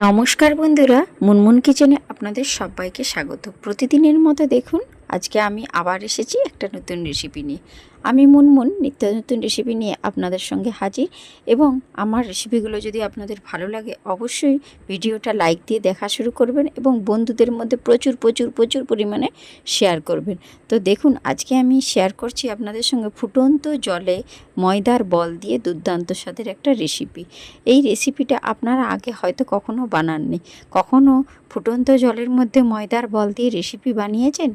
নমস্কার বন্ধুরা মুনমুন কিচেনে আপনাদের সবাইকে স্বাগত। প্রতিদিনের মতো দেখুন আজকে আমি আবার এসেছি একটা নতুন রেসিপি নিয়ে। আমি মুনমুন, নিত্য নতুন রেসিপি নিয়ে আপনাদের সঙ্গে হাজির এবং আমার রেসিপিগুলো যদি আপনাদের ভালো লাগে, অবশ্যই ভিডিওটা লাইক দিয়ে দেখা শুরু করবেন এবং বন্ধুদের মধ্যে প্রচুর প্রচুর প্রচুর পরিমাণে শেয়ার করবেন। তো দেখুন, আজকে আমি শেয়ার করছি আপনাদের সঙ্গে ফুটন্ত জলে ময়দার বল দিয়ে দুর্দান্ত স্বাদের একটা রেসিপি এই রেসিপিটা আপনারা আগে হয়তো কখনো বানাননি। কখনো ফুটন্ত জলের মধ্যে ময়দার বল দিয়ে রেসিপি বানিয়েছেন?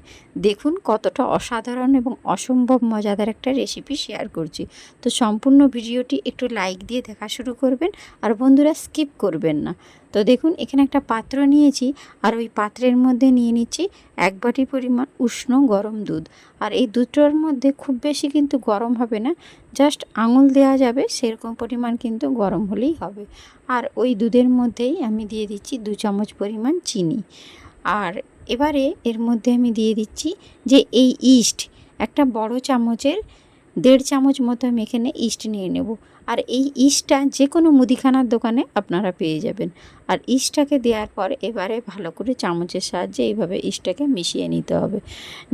দেখুন কতটা অসাধারণ এবং অসম্ভব মজাদার একটা রেসিপি শেয়ার করছি। তো সম্পূর্ণ ভিডিওটি একটু লাইক দিয়ে দেখা শুরু করবেন আর বন্ধুরা স্কিপ করবেন না। তো দেখুন এখানে একটা পাত্র নিয়েছি আর ওই পাত্রের মধ্যে নিয়ে নিচ্ছি এক বাটি পরিমাণ উষ্ণ গরম দুধ। আর এই দুধটার মধ্যে খুব বেশি কিন্তু গরম হবে না জাস্ট আঙুল দেওয়া যাবে, সেরকম পরিমাণ কিন্তু গরম হলেই হবে। আর ওই দুধের মধ্যেই আমি দিয়ে দিচ্ছি দু চামচ পরিমাণ চিনি। আর এবারে এর মধ্যে আমি দিয়ে দিচ্ছি যে এই ইস্ট, একটা বড় চামচের, দেড় চামচ মতো আমি এখানে ইস্ট নিয়ে নেব। আর এই ইস্টটা যে কোনো মুদিখানার দোকানে আপনারা পেয়ে যাবেন। আর ইস্টটাকে দেওয়ার পর এবারে ভালো করে চামচের সাহায্যে এইভাবে ইস্টটাকে মিশিয়ে নিতে হবে।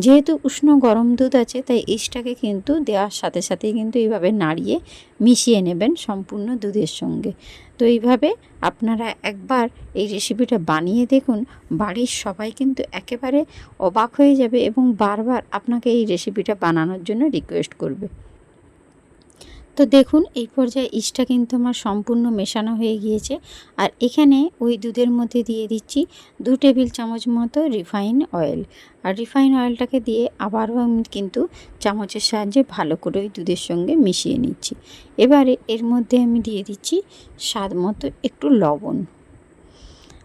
যেহেতু উষ্ণ গরম দুধ আছে, তাই ইস্টটাকে কিন্তু দেওয়ার সাথে সাথেই কিন্তু এইভাবে নাড়িয়ে মিশিয়ে নেবেন সম্পূর্ণ দুধের সঙ্গে। তো এইভাবে আপনারা একবার এই রেসিপিটা বানিয়ে দেখুন, বাড়ির সবাই কিন্তু একেবারে অবাক হয়ে যাবে এবং বারবার আপনাকে এই রেসিপিটা বানানোর জন্য রিকোয়েস্ট করবে। তো দেখুন, এই পর্যায়ে ইস্টটা কিন্তু আমার সম্পূর্ণ মেশানো হয়ে গিয়েছে। আর এখানে ওই দুধের মধ্যে দিয়ে দিচ্ছি দু টেবিল চামচ মতো রিফাইন অয়েল। আর রিফাইন অয়েলটাকে দিয়ে আবারও আমি কিন্তু চামচের সাহায্যে ভালো করে ওই দুধের সঙ্গে মিশিয়ে নিচ্ছি। এবারে এর মধ্যে আমি দিয়ে দিচ্ছি স্বাদ মতো একটু লবণ।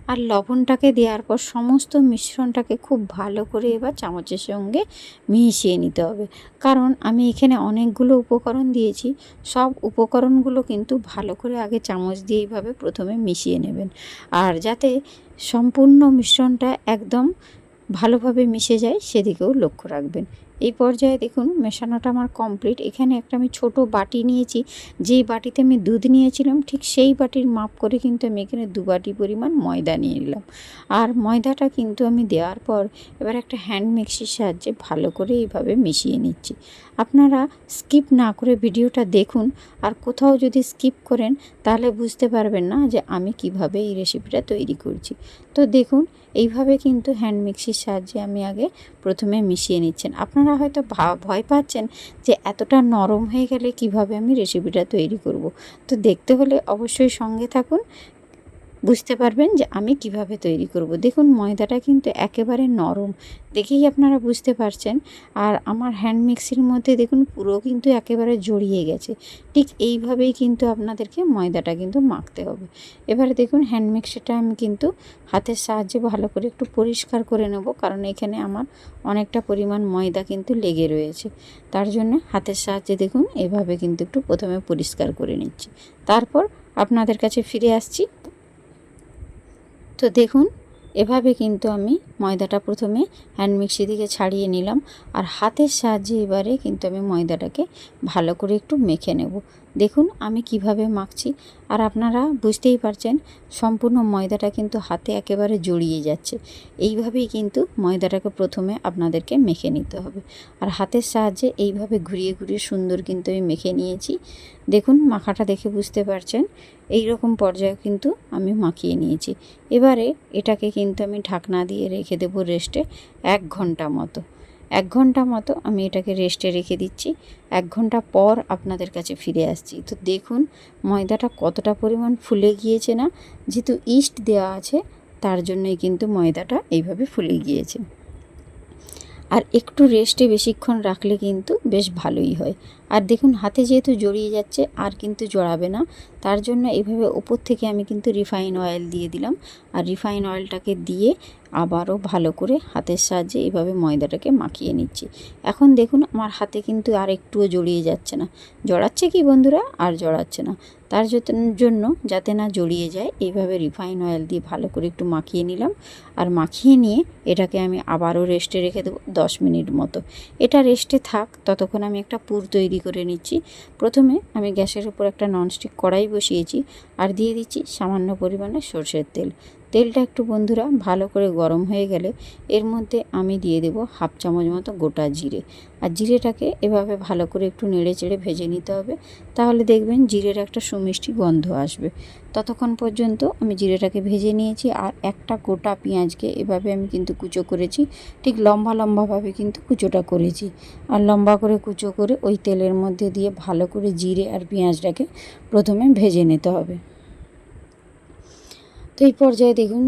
আর লবণটাকে দেওয়ার পর সমস্ত মিশ্রণটাকে খুব ভালো করে এবার চামচের সঙ্গে মিশিয়ে নিতে হবে। কারণ আমি এখানে অনেকগুলো উপকরণ দিয়েছি। সব উপকরণগুলো কিন্তু ভালো করে আগে চামচ দিয়ে এইভাবে প্রথমে মিশিয়ে নেবেন। আর যাতে সম্পূর্ণ মিশ্রণটা একদম ভালোভাবে মিশে যায়, সেদিকেও লক্ষ্য রাখবেন। এই পর্যায়ে দেখুন, মেশানোটা আমার কমপ্লিট এখানে একটা আমি ছোট বাটি নিয়েছি। যেই বাটিতে আমি দুধ নিয়েছিলাম, ঠিক সেই বাটির মাপ করে কিন্তু আমি এখানে দু বাটি পরিমাণ ময়দা নিয়ে নিলাম। আর ময়দাটা কিন্তু আমি দেওয়ার পর এবার একটা হ্যান্ড মিক্সির সাহায্যে ভালো করে এইভাবে মিশিয়ে নিচ্ছি। আপনারা স্কিপ না করে ভিডিওটা দেখুন আর কোথাও যদি স্কিপ করেন তাহলে বুঝতে পারবেন না যে আমি কীভাবে এই রেসিপিটা তৈরি করছি। তো দেখুন, এইভাবে কিন্তু হ্যান্ড মিক্সির সাহায্যে আমি আগে প্রথমে মিশিয়ে নিচ্ছেন। আপনারা হয়তো ভয় পাচ্ছেন যে এতটা নরম হয়ে গেলে কীভাবে আমি রেসিপিটা তৈরি করব। তো দেখতে হলে অবশ্যই সঙ্গে থাকুন বুঝতে পারবেন যে আমি কীভাবে তৈরি করব। দেখুন, ময়দাটা কিন্তু একেবারে নরম। দেখেই আপনারা বুঝতে পারছেন। আর আমার হ্যান্ড মিক্সির মধ্যে দেখুন, পুরো কিন্তু একেবারে জড়িয়ে গেছে। ঠিক এইভাবেই কিন্তু আপনাদেরকে ময়দাটা কিন্তু মাখতে হবে। এবারে দেখুন হ্যান্ড মিক্সিটা আমি কিন্তু হাতের সাহায্যে ভালো করে একটু পরিষ্কার করে নেব, কারণ এখানে আমার অনেকটা পরিমাণ ময়দা কিন্তু লেগে রয়েছে। তার জন্য হাতের সাহায্যে দেখুন, এভাবে কিন্তু একটু প্রথমে পরিষ্কার করে নিচ্ছি। তারপর আপনাদের কাছে ফিরে আসছি। তো দেখুন, এভাবে কিন্তু আমি ময়দাটা প্রথমে হ্যান্ড মিক্সি থেকে ছাড়িয়ে নিলাম। আর হাতের সাহায্যে এবারে কিন্তু আমি ময়দাটাকে ভালো করে একটু মেখে নেব। দেখুন, আমি কীভাবে মাখছি। আর আপনারা বুঝতেই পারছেন, সম্পূর্ণ ময়দাটা কিন্তু হাতে একেবারে জড়িয়ে যাচ্ছে। এইভাবেই কিন্তু ময়দাটাকে প্রথমে আপনাদেরকে মেখে নিতে হবে। আর হাতের সাহায্যে এইভাবে ঘুরিয়ে ঘুরিয়ে সুন্দর কিন্তু আমি মেখে নিয়েছি। দেখুন, মাখাটা দেখে বুঝতে পারছেন এই রকম পর্যায়ে কিন্তু আমি মাখিয়ে নিয়েছি। এবারে এটাকে কিন্তু আমি ঢাকনা দিয়ে রেখে দেবো রেস্টে এক ঘণ্টা মতো। এক ঘণ্টা মতো আমি এটাকে রেস্টে রেখে দিচ্ছি। এক ঘণ্টা পর আপনাদের কাছে ফিরে আসছি। তো দেখুন, ময়দাটা কতটা পরিমাণ ফুলে গিয়েছে না? যেহেতু ইস্ট দেওয়া আছে, তার জন্যই কিন্তু ময়দাটা এইভাবে ফুলে গিয়েছে। আর একটু রেস্টে বেশিক্ষণ রাখলে কিন্তু বেশ ভালোই হয়। আর দেখুন, হাতে যেহেতু জড়িয়ে যাচ্ছে, আর কিন্তু জড়াবে না, তার জন্য এইভাবে ওপর থেকে আমি কিন্তু রিফাইন অয়েল দিয়ে দিলাম। আর রিফাইন অয়েলটাকে দিয়ে আবারও ভালো করে হাতের সাহায্যে এভাবে ময়দাটাকে মাখিয়ে নিচ্ছি। এখন দেখুন, আমার হাতে কিন্তু আর একটুও জড়িয়ে যাচ্ছে না। জড়াচ্ছে কি বন্ধুরা? আর জড়াচ্ছে না। তার জন্য যাতে না জড়িয়ে যায় এইভাবে রিফাইন অয়েল দিয়ে ভালো করে একটু মাখিয়ে নিলাম। আর মাখিয়ে নিয়ে এটাকে আমি আবারও রেস্টে রেখে দেবো দশ মিনিট মতো। এটা রেস্টে থাক, ততক্ষণ আমি একটা পুর তৈরি তৈরি করে নিচ্ছি। প্রথমে আমি গ্যাসের উপর একটা ননস্টিক কড়াই বসিয়েছি আর দিয়ে দিচ্ছি সামান্য পরিমাণে সর্ষের তেল। তেলটা একটু বন্ধুরা ভালো করে গরম হয়ে গেলে এর মধ্যে আমি দিয়ে দেব হাফ চামচ মতো গোটা জিরে। আর জিরেটাকে এভাবে ভালো করে একটু নেড়ে চেড়ে ভেজে নিতে হবে। তাহলে দেখবেন জিরের একটা সুমিষ্টি গন্ধ আসবে। ততক্ষণ পর্যন্ত আমি জিরেটাকে ভেজে নিয়েছি আর একটা গোটা পেঁয়াজকে এভাবে আমি কিন্তু কুচো করেছি। ঠিক লম্বা লম্বাভাবে কিন্তু কুচোটা করেছি। আর লম্বা করে কুচো করে ওই তেলের মধ্যে দিয়ে ভালো করে জিরে আর পেঁয়াজটাকে প্রথমে ভেজে নিতে হবে। তো এই পর্যায়ে দেখুন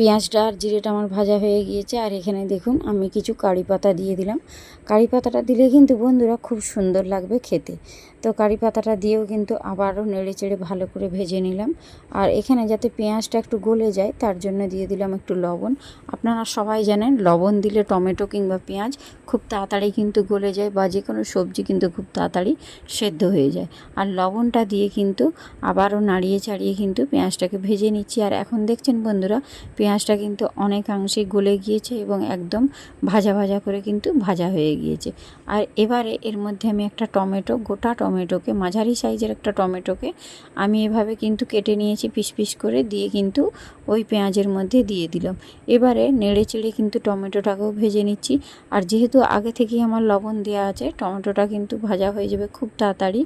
পেঁয়াজটা আর জিরেটা আমার ভাজা হয়ে গিয়েছে। আর এখানে দেখুন, আমি কিছু কারি পাতা দিয়ে দিলাম। কারি পাতাটা দিলে কিন্তু বন্ধুরা খুব সুন্দর লাগবে খেতে। তো কারি পাতাটা দিয়েও কিন্তু আবারও নেড়ে চেড়ে ভালো করে ভেজে নিলাম। আর এখানে যাতে পেঁয়াজটা একটু গলে যায়, তার জন্য দিয়ে দিলাম একটু লবণ। আপনারা সবাই জানেন, লবণ দিলে টমেটো কিংবা পেঁয়াজ খুব তাড়াতাড়ি কিন্তু গলে যায় বা যে কোনো সবজি কিন্তু খুব তাড়াতাড়ি সেদ্ধ হয়ে যায়। আর লবণটা দিয়ে কিন্তু আবারও নাড়িয়ে চাড়িয়ে কিন্তু পেঁয়াজটাকে ভেজে নিচ্ছি। আর এখন দেখছেন বন্ধুরা পেঁয়াজটা কিন্তু অনেকাংশে গলে গিয়েছে এবং একদম ভাজা ভাজা করে কিন্তু ভাজা হয়ে গিয়েছে। আর এবারে এর মধ্যে আমি একটা টমেটো, গোটা টমেটোকে, মাঝারি সাইজের একটা টমেটোকে আমি এভাবে কিন্তু কেটে নিয়েছি পিস পিস করে দিয়ে কিন্তু ওই পেঁয়াজের মধ্যে দিয়ে দিলাম। এবারে নেড়ে চেড়ে কিন্তু টমেটোটাকেও ভেজে নিচ্ছি। আর যেহেতু আগে থেকেই আমার লবণ দেওয়া আছে, টমেটোটা কিন্তু ভাজা হয়ে যাবে খুব তাড়াতাড়ি।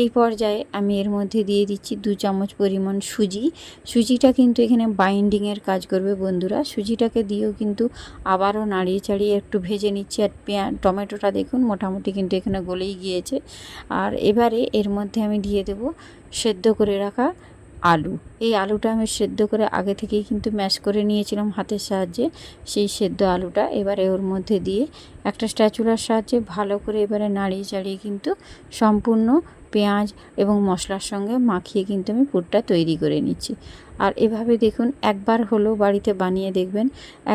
এই পর্যায়ে আমি এর মধ্যে দিয়ে দিচ্ছি দু চামচ পরিমাণ সুজি। সুজিটা কিন্তু এখানে বাইন্ডিংয়ের কাজ করবে। বন্ধুরা। সুজিটাকে দিয়েও কিন্তু আবারও নাড়িয়ে চাড়িয়ে একটু ভেজে নিচ্ছি। আর পেঁয়া, টমেটোটা দেখুন মোটামুটি কিন্তু এখানে গলেই গিয়েছে। আর এবারে এর মধ্যে আমি দিয়ে দেব সেদ্ধ করে রাখা আলু। এই আলুটা আমি সেদ্ধ করে আগে থেকেই কিন্তু ম্যাশ করে নিয়েছিলাম হাতের সাহায্যে। সেই সেদ্ধ আলুটা এবারে ওর মধ্যে দিয়ে একটা স্ট্যাচুলার সাহায্যে ভালো করে এবারে নাড়িয়ে চাড়িয়ে কিন্তু সম্পূর্ণ পেঁয়াজ এবং মশলার সঙ্গে মাখিয়ে কিন্তু আমি পুরটা তৈরি করে নিচ্ছি। আর এভাবে দেখুন, একবার হলো বাড়িতে বানিয়ে দেখবেন,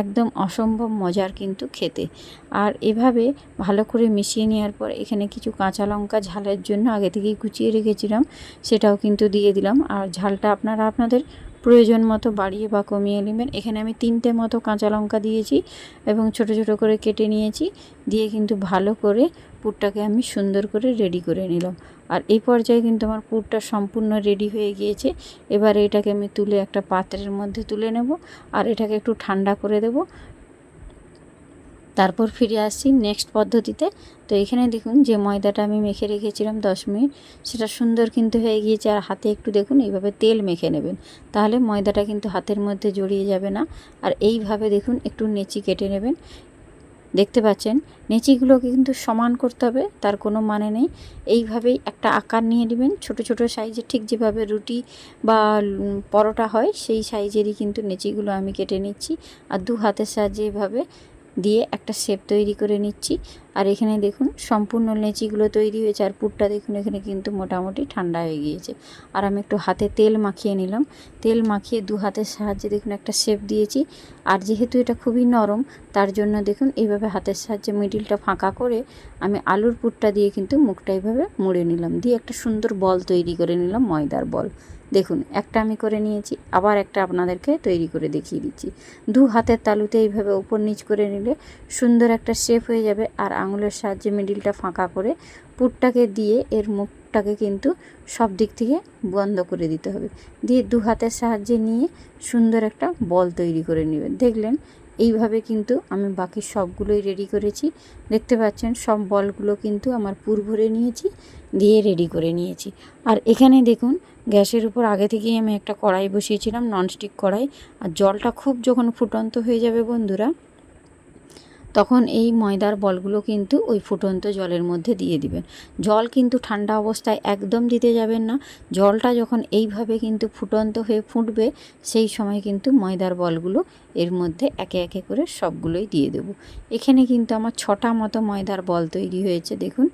একদম অসম্ভব মজার কিন্তু খেতে। আর এভাবে ভালো করে মিশিয়ে নেওয়ার পর এখানে কিছু কাঁচা লঙ্কা ঝালের জন্য আগে থেকেই কুচিয়ে রেখেছিলাম, সেটাও কিন্তু দিয়ে দিলাম। আর ঝালটা আপনারা আপনাদের প্রয়োজন মতো বাড়িয়ে বা কমিয়ে নেবেন। এখানে আমি তিনটে মতো কাঁচা লঙ্কা দিয়েছি এবং ছোট ছোট করে কেটে নিয়েছি। দিয়ে কিন্তু ভালো করে পুরটাকে আমি সুন্দর করে রেডি করে নিলাম। আর এই পর্যায়ে কিন্তু আমার পুরটা সম্পূর্ণ রেডি হয়ে গিয়েছে। এবার এটাকে আমি তুলে একটা পাত্রের মধ্যে তুলে নেব। আর এটাকে একটু ঠান্ডা করে দেব। তারপর ফিরে আসছি নেক্সট পদ্ধতিতে। তো এখানে দেখুন যে ময়দাটা আমি মেখে রেখেছিলাম দশ মিনিট, সেটা সুন্দর কিন্তু হয়ে গিয়েছে। আর হাতে একটু দেখুন, এইভাবে তেল মেখে নেবেন। তাহলে ময়দাটা কিন্তু হাতের মধ্যে জড়িয়ে যাবে না। আর এইভাবে দেখুন, একটু নেচি কেটে নেবেন। দেখতে পাচ্ছেন? নেচিগুলোকে কিন্তু সমান করতে হবে, তার কোনো মানে নেই। এইভাবেই একটা আকার নিয়ে নেবেন। ছোট ছোট সাইজের ঠিক যেভাবে রুটি বা পরোটা হয়, সেই সাইজেরই কিন্তু নেচিগুলো আমি কেটে নিচ্ছি। আর দু হাতের সাহায্যে এইভাবে দিয়ে একটা শেপ তৈরি করে নিচ্ছি। আর এখানে দেখুন, সম্পূর্ণ লেচিগুলো তৈরি হয়েছে আর পুরটা দেখুন, এখানে কিন্তু মোটামুটি ঠান্ডা হয়ে গিয়েছে। আর আমি একটু হাতে তেল মাখিয়ে নিলাম। তেল মাখিয়ে দু হাতের সাহায্যে দেখুন, একটা শেপ দিয়েছি। আর যেহেতু এটা খুবই নরম, তার জন্য দেখুন এইভাবে হাতের সাহায্যে মিডিলটা ফাঁকা করে আমি আলুর পুরটা দিয়ে কিন্তু মুখটা এইভাবে মুড়ে নিলাম। দিয়ে একটা সুন্দর বল তৈরি করে নিলাম, ময়দার বল। দেখুন, একটা আমি করে নিয়েছি, আবার একটা আপনাদেরকে তৈরি করে দেখিয়ে দিচ্ছি। দু হাতের তালুতে এইভাবে উপর নিচ করে নিলে সুন্দর একটা শেপ হয়ে যাবে। আর আঙুলের সাহায্যে মিডিলটা ফাঁকা করে পুরটাকে দিয়ে এর মুখটাকে কিন্তু সব দিক থেকে বন্ধ করে দিতে হবে। দিয়ে দু হাতের সাহায্যে নিয়ে সুন্দর একটা বল তৈরি করে নেবেন। দেখলেন? এইভাবে কিন্তু আমি বাকি সবগুলোই রেডি করেছি। দেখতে পাচ্ছেন? সব বলগুলো কিন্তু আমার পুর ভরে নিয়েছি, দিয়ে রেডি করে নিয়েছি। আর এখানে দেখুন, গ্যাসের উপর আগে থেকেই আমি একটা কড়াই বসিয়েছিলাম ননস্টিক কড়াই। আর জলটা খুব যখন ফুটন্ত হয়ে যাবে বন্ধুরা তখন এই ময়দার বলগুলো কিন্তু ওই ফুটন্ত জলের মধ্যে দিয়ে দিবেন। জল কিন্তু ঠান্ডা অবস্থায় একদম দিতে যাবেন না। জলটা যখন এইভাবে কিন্তু ফুটন্ত হয়ে ফুটবে, সেই সময় কিন্তু ময়দার বলগুলো এর মধ্যে একে একে করে সবগুলোই দিয়ে দেব। এখানে কিন্তু আমার ছটা মতো ময়দার বল তৈরি হয়েছে, দেখুন।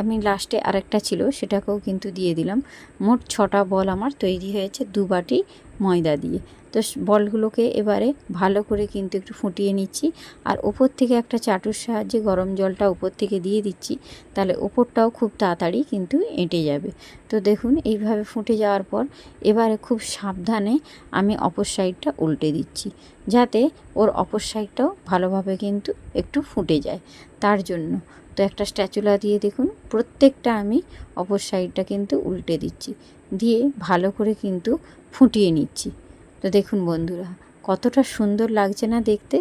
আমি লাস্টে আরেকটা ছিল, সেটাকেও কিন্তু দিয়ে দিলাম। মোট ছটা বল আমার তৈরি হয়েছে, দু বাটি ময়দা দিয়ে। তো বলগুলোকে এবারে ভালো করে কিন্তু একটু ফুটিয়ে নিচ্ছি। আর ওপর থেকে একটা চাটুর সাহায্যে গরম জলটা উপর থেকে দিয়ে দিচ্ছি। তাহলে ওপরটাও খুব তাড়াতাড়ি কিন্তু এঁটে যাবে। তো দেখুন, এইভাবে ফুটে যাওয়ার পর এবারে খুব সাবধানে আমি অপর সাইডটা উল্টে দিচ্ছি। যাতে ওর অপর সাইডটাও ভালোভাবে কিন্তু একটু ফুটে যায়। তার জন্য তো একটা স্ট্যাচুলা দিয়ে দেখুন, প্রত্যেকটা আমি অপর সাইডটা কিন্তু উল্টে দিচ্ছি। দিয়ে ভালো করে কিন্তু ফুটিয়ে নিচ্ছি। তো দেখুন বন্ধুরা, কতটা সুন্দর লাগছে না দেখতে।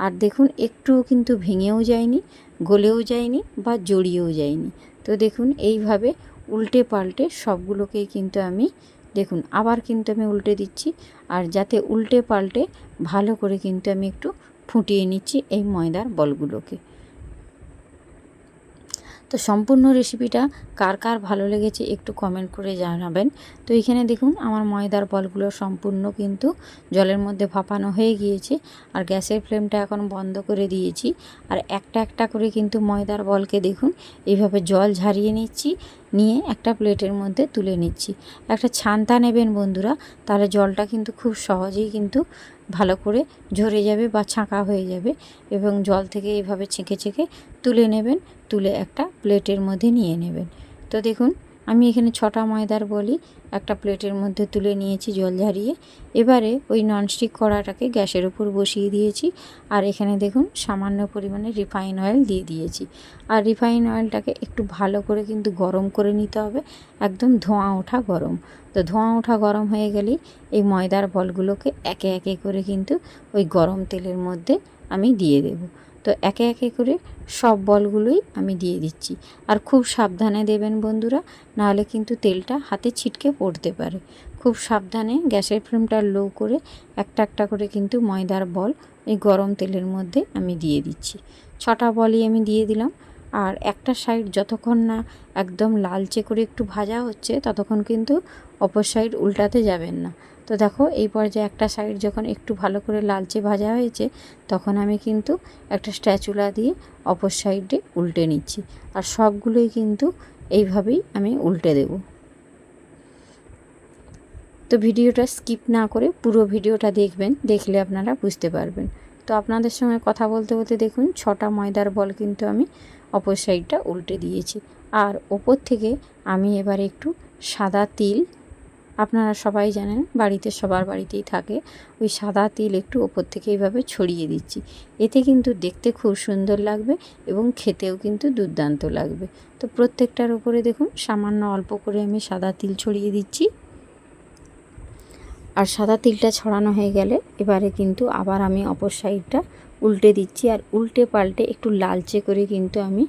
আর দেখুন, একটুও কিন্তু ভেঙেও যায়নি, গলেও যায়নি বা জড়িয়েও যায়নি। তো দেখুন, এইভাবে উল্টে পাল্টে সবগুলোকেই কিন্তু আমি, দেখুন, আবার কিন্তু আমি উল্টে দিচ্ছি। আর যাতে উল্টে পাল্টে ভালো করে কিন্তু আমি একটু ফুটিয়ে নিচ্ছি এই ময়দার বলগুলোকে। তো সম্পূর্ণ রেসিপিটা কার কার ভালো লেগেছে একটু কমেন্ট করে জানাবেন। তো এখানে দেখুন, আমার ময়দার বলগুলো সম্পূর্ণ কিন্তু জলের মধ্যে ভাপানো হয়ে গিয়েছে আর গ্যাসের ফ্লেমটা এখন বন্ধ করে দিয়েছি। আর একটা একটা করে কিন্তু ময়দার বলকে দেখুন, এইভাবে জল ঝারিয়ে নিচ্ছি, নিয়ে একটা প্লেটের মধ্যে তুলে নিচ্ছি। একটা ছান্তা নেবেন বন্ধুরা, তাহলে জলটা কিন্তু খুব সহজেই কিন্তু ভালো করে ঝরে যাবে বা ছাঁকা হয়ে যাবে এবং জল থেকে এইভাবে ছেঁকে ছেঁকে তুলে নেবেন, তুলে একটা প্লেটের মধ্যে নিয়ে নেবেন। তো দেখুন আমি এখানে ছটা ময়দার বলি, একটা প্লেটের মধ্যে তুলে নিয়েছি জল ঝারিয়ে। এবারে ওই ননস্টিক কড়াটাকে গ্যাসের উপর বসিয়ে দিয়েছি আর এখানে দেখুন সামান্য পরিমাণে রিফাইন অয়েল দিয়ে দিয়েছি। আর রিফাইন অয়েলটাকে একটু ভালো করে কিন্তু গরম করে নিতে হবে, একদম ধোঁয়া ওঠা গরম। তো ধোঁয়া ওঠা গরম হয়ে গেলেই এই ময়দার বলগুলোকে একে একে করে কিন্তু ওই গরম তেলের মধ্যে আমি দিয়ে দেব। তো একে একে করে সব বলগুলোই আমি দিয়ে দিচ্ছি। আর খুব সাবধানে দেবেন বন্ধুরা, নাহলে কিন্তু তেলটা হাতে ছিটকে পড়তে পারে। খুব সাবধানে গ্যাসের ফ্লেমটা লো করে একটা একটা করে কিন্তু ময়দার বল এই গরম তেলের মধ্যে আমি দিয়ে দিচ্ছি। ছটা বলই আমি দিয়ে দিলাম। আর একটা সাইড যতক্ষণ না একদম লালচে করে একটু ভাজা হচ্ছে, ততক্ষণ কিন্তু অপর সাইড উল্টাতে যাবেন না। তো দেখো, এই পর্যায়ে একটা সাইড যখন একটু ভালো করে লালচে ভাজা হয়েছে, তখন আমি কিন্তু একটা স্ট্যাচুলা দিয়ে অপর সাইডে উল্টে নিচ্ছি। আর সবগুলোই কিন্তু এইভাবেই আমি উল্টে দেব। তো ভিডিওটা স্কিপ না করে পুরো ভিডিওটা দেখবেন, দেখলে আপনারা বুঝতে পারবেন। তো আপনাদের সঙ্গে কথা বলতে বলতে দেখুন, ছটা ময়দার বল কিন্তু আমি অপর সাইডটা উল্টে দিয়েছি। আর ওপর থেকে আমি এবার একটু সাদা তিল আপনারা সবাই জানেন, বাড়িতে সবার বাড়িতেই থাকে। ওই সাদা তিল একটু ওপর থেকে এইভাবে ছড়িয়ে দিচ্ছি। এতে কিন্তু দেখতে খুব সুন্দর লাগবে এবং খেতেও কিন্তু দুর্দান্ত লাগবে। তো প্রত্যেকটার উপরে দেখুন, সামান্য অল্প করে আমি সাদা তিল ছড়িয়ে দিচ্ছি। আর সাদা তিলটা ছড়ানো হয়ে গেলে এবারে কিন্তু আবার আমি অপর সাইডটা উল্টে দিচ্ছি। আর উল্টে পাল্টে একটু লালচে করে কিন্তু আমি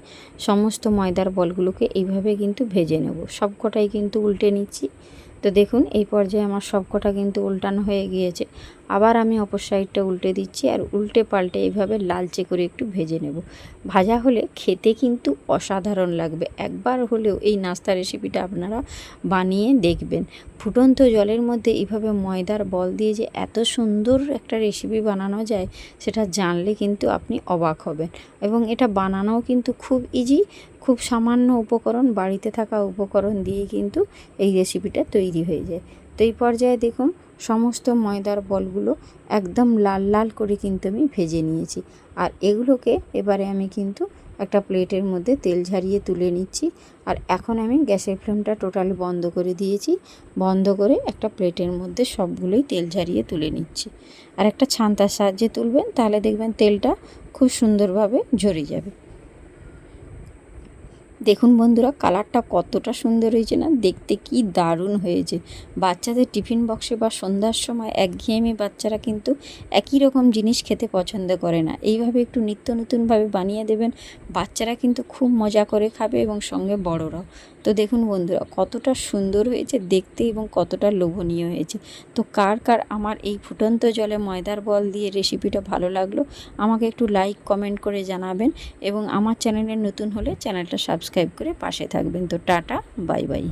সমস্ত ময়দার বলগুলোকে এইভাবে কিন্তু ভেজে নেব। সবকটাই কিন্তু উল্টে নিচ্ছি। তো দেখুন, এই পর্যায়ে আমার সবকটা কিন্তু উল্টানো হয়ে গিয়েছে। আবার আমি অপর সাইডটা উল্টে দিচ্ছি আর উল্টে পাল্টে এইভাবে লালচে করে একটু ভেজে নেব। ভাজা হলে খেতে কিন্তু অসাধারণ লাগবে। একবার হলেও এই নাস্তা রেসিপিটা আপনারা বানিয়ে দেখবেন। ফুটন্ত জলের মধ্যে এইভাবে ময়দার বল দিয়ে যে এত সুন্দর একটা রেসিপি বানানো যায়, সেটা জানলে কিন্তু আপনি অবাক হবেন। এবং এটা বানানোও কিন্তু খুব ইজি খুব সামান্য উপকরণ, বাড়িতে থাকা উপকরণ দিয়ে কিন্তু এই রেসিপিটা তৈরি হয়ে যায়। তো এই পর্যায়ে দেখুন, সমস্ত ময়দার বলগুলো একদম লাল লাল করে কিন্তু আমি ভেজে নিয়েছি। আর এগুলোকে এবারে আমি কিন্তু একটা প্লেটের মধ্যে তেল ঝারিয়ে তুলে নিচ্ছি। আর এখন আমি গ্যাসের ফ্লেমটা টোটালি বন্ধ করে দিয়েছি। বন্ধ করে একটা প্লেটের মধ্যে সবগুলোই তেল ঝারিয়ে তুলে নিচ্ছি। আর একটা ছান্তার সাহায্যে তুলবেন, তাহলে দেখবেন তেলটা খুব সুন্দরভাবে ঝরে যাবে। দেখুন বন্ধুরা, কালারটা কতটা সুন্দর হয়েছে না? দেখতে কি দারুণ হয়েছে। বাচ্চাদের টিফিন বক্সে বা সন্ধ্যার সময় একঘেয়েমি বাচ্চারা কিন্তু একই রকম জিনিস খেতে পছন্দ করে না। এইভাবে একটু নিত্য নতুনভাবে বানিয়ে দেবেন, বাচ্চারা কিন্তু খুব মজা করে খাবে এবং সঙ্গে বড়রাও। তো দেখুন বন্ধুরা, কতটা সুন্দর হয়েছে দেখতে এবং কতটা লোভনীয় হয়েছে। তো কার কার আমার এই ফুটন্ত জলে ময়দার বল দিয়ে রেসিপিটা ভালো লাগল, আমাকে একটু লাইক কমেন্ট করে জানাবেন এবং আমার চ্যানেলে নতুন হলে চ্যানেলটা সাবস্ক্রাইব করে পাশে থাকবেন। তো টাটা বাই বাই